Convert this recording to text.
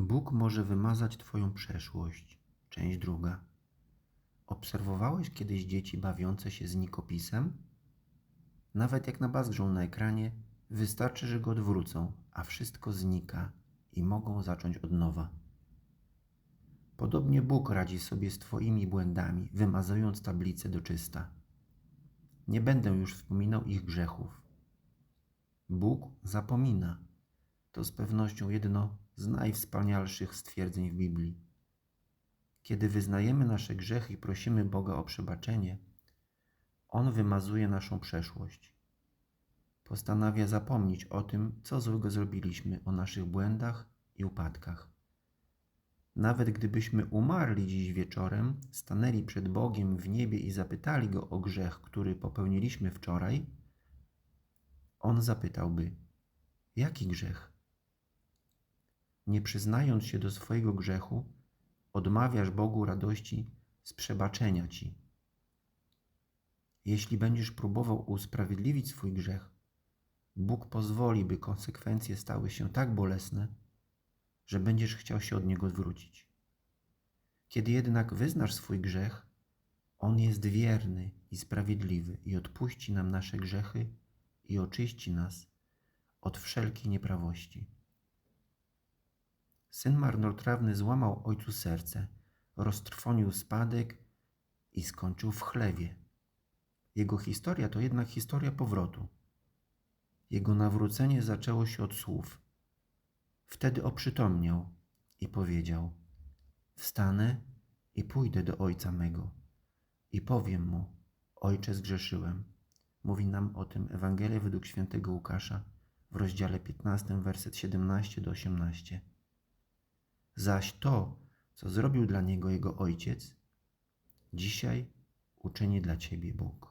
Bóg może wymazać Twoją przeszłość. Część druga. Obserwowałeś kiedyś dzieci bawiące się z nikopisem? Nawet jak nabazgrzą na ekranie, wystarczy, że go odwrócą, a wszystko znika i mogą zacząć od nowa. Podobnie Bóg radzi sobie z Twoimi błędami, wymazując tablicę do czysta. Nie będę już wspominał ich grzechów. Bóg zapomina. To z pewnością jedno z najwspanialszych stwierdzeń w Biblii. Kiedy wyznajemy nasze grzechy i prosimy Boga o przebaczenie, On wymazuje naszą przeszłość. Postanawia zapomnieć o tym, co złego zrobiliśmy, o naszych błędach i upadkach. Nawet gdybyśmy umarli dziś wieczorem, stanęli przed Bogiem w niebie i zapytali Go o grzech, który popełniliśmy wczoraj, On zapytałby: Jaki grzech? Nie przyznając się do swojego grzechu, odmawiasz Bogu radości z przebaczenia Ci. Jeśli będziesz próbował usprawiedliwić swój grzech, Bóg pozwoli, by konsekwencje stały się tak bolesne, że będziesz chciał się od niego odwrócić. Kiedy jednak wyznasz swój grzech, On jest wierny i sprawiedliwy i odpuści nam nasze grzechy i oczyści nas od wszelkiej nieprawości. Syn marnotrawny złamał ojcu serce, roztrwonił spadek i skończył w chlewie. Jego historia to jednak historia powrotu. Jego nawrócenie zaczęło się od słów. Wtedy oprzytomniał i powiedział: Wstanę i pójdę do ojca mego i powiem mu: Ojcze, zgrzeszyłem. Mówi nam o tym Ewangelia według świętego Łukasza w rozdziale 15, werset 17 do 18. Zaś to, co zrobił dla niego jego ojciec, dzisiaj uczyni dla ciebie Bóg.